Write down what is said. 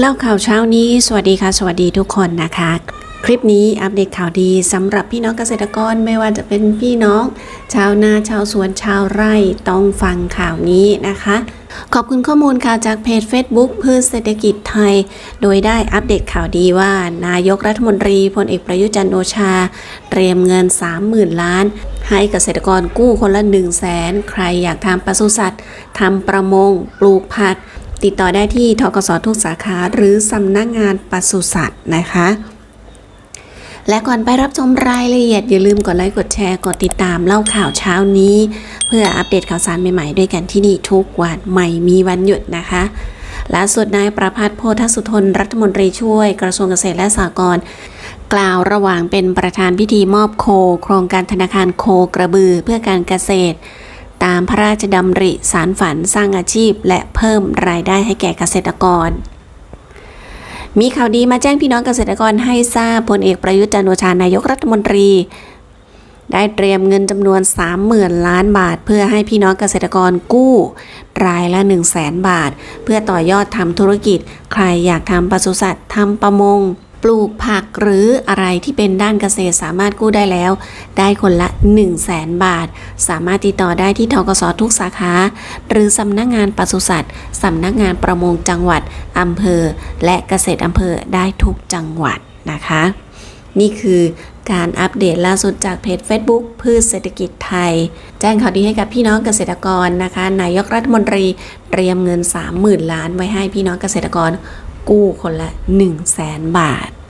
เล่าข่าวเช้านี้ สวัสดีค่ะ สวัสดีทุกคนนะคะ คลิปนี้อัปเดตข่าวดีสำหรับพี่น้องเกษตรกรไม่ว่าจะเป็นพี่น้อง ชาวนาชาวสวนชาวไร่ต้องฟังข่าวนี้นะคะ ขอบคุณข้อมูลข่าวจากเพจ Facebook พืชเศรษฐกิจไทย โดยได้อัปเดตข่าวดีว่า นายกรัฐมนตรีพลเอกประยุจันโอชา เตรียมเงิน 30,000 ล้าน ให้เกษตรกรกู้คนละ 1 0 0 0 0แสนใครอยากทำปศุสัตว์ทำประมง ปลูกผัก ติดต่อได้ที่ทกสทุกสาขาหรือสำนักงานปศุสัตว์นะคะ และก่อนไปรับชมรายละเอียด อย่าลืมกดไลค์กดแชร์กดติดตามเล่าข่าวเช้านี้ เพื่ออัปเดตข่าวสารใหม่ๆด้วยกันที่นี่ทุกวันไม่มีวันหยุดนะคะล่าสุดนายประพัฒน์โพธสุทนรัฐมนตรีช่วย กระทรวงเกษตรและสหกรณ์กล่าวระหว่างเป็นประธานพิธีมอบโค โครงการธนาคารโคกระบือเพื่อการเกษตร ตามพระราชดำริสารฝันสร้างอาชีพ และเพิ่มรายได้ให้แก่เกษตรกร มีข่าวดีมาแจ้งพี่น้องเกษตรกรให้ทราบพลเอกประยุทธ์จันโอชานายกรัฐมนตรี ได้เตรียมเงินจำนวน 30,000 ล้านบาท เพื่อให้พี่น้องเกษตรกรกู้ รายละ 1 0 0 0 0แสนบาท เพื่อต่อยอดทำธุรกิจ ใครอยากทำปศุสัตว์ทำประมง ปลูกผักหรืออะไรที่เป็นด้านเกษตรสามารถกู้ได้แล้ว ได้คนละ 1 0 0 0 0แสนบาท สามารถติดต่อได้ที่ทกสทุกสาขา หรือสำนักงานปศุสัตว์สำนักงานประมงจังหวัดอำเภอ และเกษตรอำเภอได้ทุกจังหวัดนะคะ นี่คือการอัปเดตล่าสุดจากเพจ Facebook พืชเศรษฐกิจไทย แจ้งข่าวดีให้กับพี่น้องเกษตรกรนะคะนายกรัฐมนตรีเตรียมเงิน 30,000 ล้านไว้ให้พี่น้องเกษตรกรกู้คนละ 1 0 0 0 0แสนบาท